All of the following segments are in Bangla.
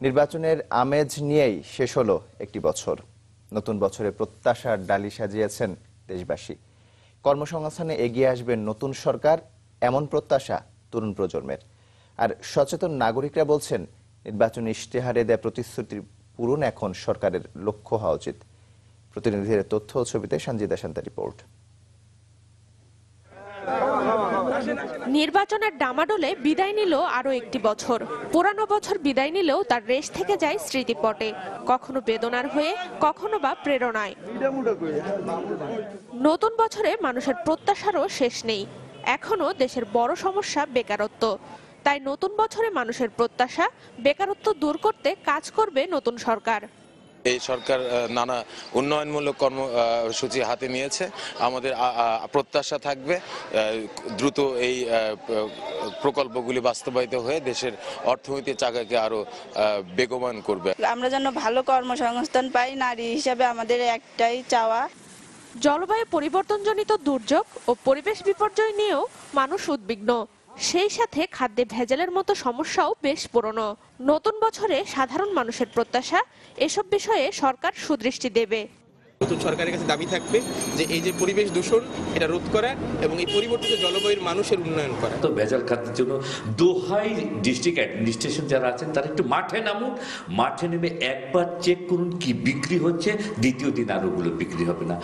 নির্বাচনের আমেজ নিয়েই শেষ হলো একটি বছর। নতুন বছরে প্রত্যাশার ডালি সাজিয়েছেন দেশবাসী। কর্মসংস্থানে এগিয়ে আসবেন নতুন সরকার, এমন প্রত্যাশা তরুণ প্রজন্মের। আর সচেতন নাগরিকরা বলছেন, নির্বাচনী ইশতেহারে দেয় প্রতিশ্রুতির পূরণ এখন সরকারের লক্ষ্য হওয়া উচিত। প্রতিনিধিদের তথ্য ছবিতে সঞ্জিদা শান্তা রিপোর্ট। নির্বাচনের ডামাডোলে বিদায় নিল আরও একটি বছর। পুরানো বছর বিদায় নিলেও তার রেশ থেকে যায় স্মৃতিপটে কখনো বেদনার হয়ে, কখনো বা প্রেরণায়। নতুন বছরে মানুষের প্রত্যাশারও শেষ নেই। এখনও দেশের বড় সমস্যা বেকারত্ব। তাই নতুন বছরে মানুষের প্রত্যাশা, বেকারত্ব দূর করতে কাজ করবে নতুন সরকার। এই সরকার নানা উন্নয়নমূলক কর্মসূচি হাতে নিয়েছে। আমাদের প্রত্যাশা থাকবে দ্রুত এই প্রকল্পগুলি বাস্তবায়িত হয়ে দেশের অর্থনৈতিক চাকাকে আরও আহ, বেগবান করবে। আমরা যেন ভালো কর্মসংস্থান পাই নারী হিসাবে আমাদের একটাই চাওয়া। জলবায়ু পরিবর্তনজনিত দুর্যোগ ও পরিবেশ বিপর্যয় নিয়েও মানুষ উদ্বিগ্ন। সেই সাথে খাদ্যে ভেজালের মতো সমস্যাও বেশ পুরনো। নতুন বছরে সাধারণ মানুষের প্রত্যাশা এসব বিষয়ে সরকার সুদৃষ্টি দেবে। নতুন সরকারের কাছে দাবি থাকবে যে এই যে পরিবেশ দূষণ এটা রোধ করা এবং এই পরিবর্তিত জলবায়ুর মানুষের উন্নয়ন করা। তো ভেজাল খাদ্যের জন্য দোহাই ডিস্ট্রিক্ট অ্যাডমিনিস্ট্রেশন যারা আছেন তারা একটু মাঠে নামুন। মাঠে নেমে একবার চেক করুন কি বিক্রি হচ্ছে দ্বিতীয় দিন আর ওগুলো বিক্রি হবে না।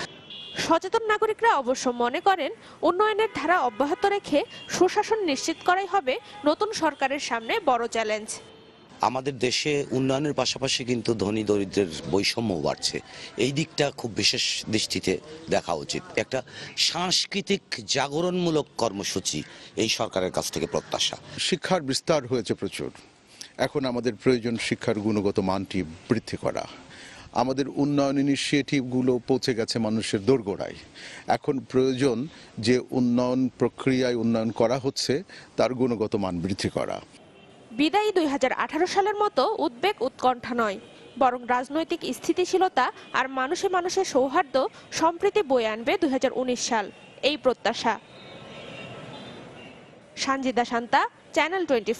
সচেতন নাগরিকরা অবশ্য মনে করেন উন্নয়নের ধারা অব্যাহত রেখে সুশাসন নিশ্চিত করাই হবে নতুন সরকারের সামনে বড় চ্যালেঞ্জ। আমাদের দেশে উন্নয়নের পাশাপাশি কিন্তু ধনী দরিদ্রের বৈষম্য বাড়ছে। এই দিকটা খুব বিশেষ দৃষ্টিতে দেখা উচিত। একটা সাংস্কৃতিক জাগরণমূলক কর্মসূচি এই সরকারের কাছ থেকে প্রত্যাশা। শিক্ষার বিস্তার হয়েছে প্রচুর। এখন আমাদের প্রয়োজন শিক্ষার গুণগত মানটি বৃদ্ধি করা। আমাদের উন্নয়ন ইনিশিয়েটিভগুলো পৌঁছে গেছে মানুষের দোরগোড়ায়। এখন প্রয়োজন যে উন্নয়ন প্রক্রিয়ায় উন্নয়ন করা হচ্ছে, তার গুণগত মান বৃদ্ধি করা। বিদায়ী দু হাজার আঠারো সালের মতো উদ্বেগ উৎকণ্ঠা নয়, বরং রাজনৈতিক স্থিতিশীলতা আর মানুষে মানুষের সৌহার্দ্য সম্প্রীতি বয়ে আনবে দুই হাজার উনিশ সাল। এই প্রত্যাশা। Sanjida Shanta channel twenty